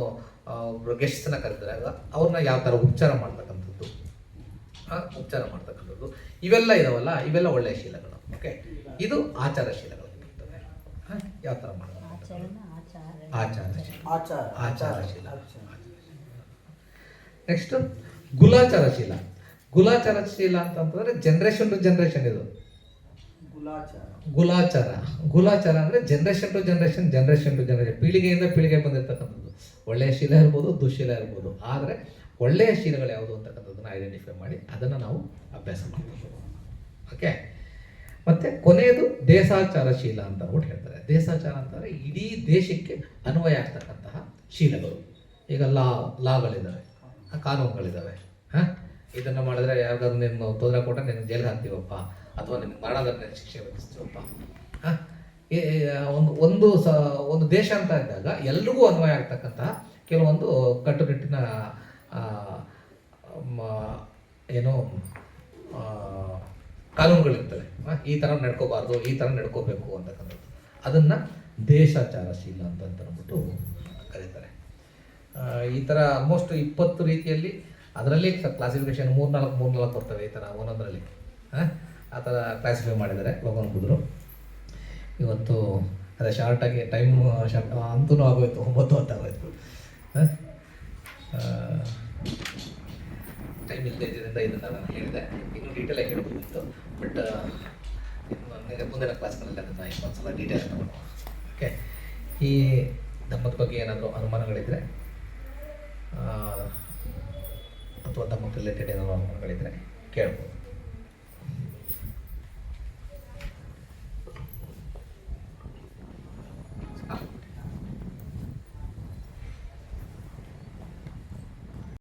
ಒಬ್ರು ಗೆಸ್ಟ್ನ ಕರೆದಾಗ ಅವ್ರನ್ನ ಯಾವ ಥರ ಉಪಚಾರ ಮಾಡ್ತಕ್ಕಂಥದ್ದು. ಉಚ್ಚಾರ ಉಪಚಾರ ಮಾಡ್ತಕ್ಕಂಥದ್ದು. ಇವೆಲ್ಲ ಇದಾವಲ್ಲ ಇವೆಲ್ಲ ಒಳ್ಳೆಯ ಶೀಲಗಳು. ಓಕೆ ಇದು ಆಚಾರ ಶೀಲಗಳು. ಯಾವ ಥರ ಮಾಡ್ತಾರೆ ಆಚರಣ ಆಚಾರ. ಆಚಾರ ಶೀಲ. ಆಚಾರ ಆಚಾರಶೀಲ ನೆಕ್ಸ್ಟ್ ಗುಲಾಚಾರಶೀಲ ಗುಲಾಚಾರಶೀಲ ಅಂತಂತಂದ್ರೆ ಜನ್ರೇಷನ್ ಟು ಜನ್ರೇಷನ್ ಇದು. ಗುಲಾಚಾರ. ಗುಲಾಚಾರ. ಗುಲಾಚಾರ ಅಂದ್ರೆ generation to generation generation to generation ಪೀಳಿಗೆಯಿಂದ ಪೀಳಿಗೆ ಬಂದಿರತಕ್ಕಂಥದ್ದು. ಒಳ್ಳೆಯ ಶೀಲ ಇರ್ಬೋದು ದುಶೀಲ ಇರ್ಬೋದು. ಆದರೆ ಒಳ್ಳೆಯ ಶೀಲಗಳು ಯಾವುದು ಅಂತಕ್ಕಂಥದ್ದನ್ನು ಐಡೆಂಟಿಫೈ ಮಾಡಿ ಅದನ್ನು ನಾವು ಅಭ್ಯಾಸ ಮಾಡಬೇಕು. ಓಕೆ ಮತ್ತೆ ಕೊನೆಯದು ದೇಶಾಚಾರ ಶೀಲ ಅಂತ ಅಂದ್ಬಿಟ್ಟು ಹೇಳ್ತಾರೆ. ದೇಶಾಚಾರ ಅಂತಂದ್ರೆ ಇಡೀ ದೇಶಕ್ಕೆ ಅನ್ವಯ ಆಗ್ತಕ್ಕಂತಹ ಶೀಲಗಳು. ಈಗ ಲಾ ಲಾಗಳಿದ್ದಾವೆ ಕಾನೂನುಗಳಿದ್ದಾವೆ ಹಾಂ? ಇದನ್ನು ಮಾಡಿದ್ರೆ ಯಾರಿಗಾದ್ರೂ ನಿಮ್ಮ ತೊಂದರೆ ಕೊಟ್ಟರೆ ನಿನ್ನ ಜೈಲಿಗೆ ಹಾಕ್ತೀವಪ್ಪ. ಅಥವಾ ನಿಮ್ಗೆ ಮರಣದಂಡನೆ ಶಿಕ್ಷೆ ವಿಧಿಸ್ತೀವಪ್ಪ ಹಾಂ? ಒಂದು ಒಂದು ಸ ಒಂದು ದೇಶ ಅಂತ ಇದ್ದಾಗ ಎಲ್ರಿಗೂ ಅನ್ವಯ ಆಗ್ತಕ್ಕಂತಹ ಕೆಲವೊಂದು ಕಟ್ಟುನಿಟ್ಟಿನ ಏನು ಕಾನೂನುಗಳಿರ್ತವೆ. ಈ ಥರ ನಡ್ಕೋಬಾರ್ದು ಈ ಥರ ನಡ್ಕೋಬೇಕು ಅಂತಕ್ಕಂಥದ್ದು. ಅದನ್ನು ದೇಶಾಚಾರಶೀಲ ಅಂತ ಅಂತಂದ್ಬಿಟ್ಟು ಕರೀತಾರೆ. ಈ ಥರ ಆಲ್ಮೋಸ್ಟ್ ಇಪ್ಪತ್ತು ರೀತಿಯಲ್ಲಿ ಅದರಲ್ಲಿ ಕ್ಲಾಸಿಫಿಕೇಶನ್ ಮೂರ್ನಾಲ್ಕು ಮೂರ್ನಾಲ್ಕು ಬರ್ತವೆ ಈ ಥರ ಒಂದೊಂದರಲ್ಲಿ. ಆ, ಆ ಥರ ಕ್ಲಾಸಿಫೈ ಮಾಡಿದ್ದಾರೆ ಲೋಕನ್ ಕುದುರು. ಇವತ್ತು ಅದೇ ಶಾರ್ಟಾಗಿ ಟೈಮ್ ಶಾರ್ಟ್ ಅಂತೂ ಆಗೋಯ್ತು, ಒಂಬತ್ತು ಹೊತ್ತಾಗೋಯ್ತು ಟೈಮ್ ಇಲ್ಲದೆ ಇದರಿಂದ ಇದನ್ನು ನಾನು ಹೇಳಿದೆ. ಇನ್ನು ಡೀಟೇಲಾಗಿ ಹೇಳ್ಬೋದಿತ್ತು ಬಟ್ ಮುಂದಿನ ಕ್ಲಾಸ್ಗಳಲ್ಲಿ ಅದನ್ನು ಇನ್ನೊಂದ್ಸಲ ಡೀಟೇಲ್ ನೋಡೋಣ ಓಕೆ ಈ ಧಮ್ಮದ ಬಗ್ಗೆ ಏನಾದರೂ ಅನುಮಾನಗಳಿದ್ದರೆ ಅಥವಾ ಧಮ್ಮಕ್ಕೆ ರಿಲೇಟೆಡ್ ಏನಾದರೂ ಅನುಮಾನಗಳಿದ್ದರೆ ಕೇಳ್ಬೋದು.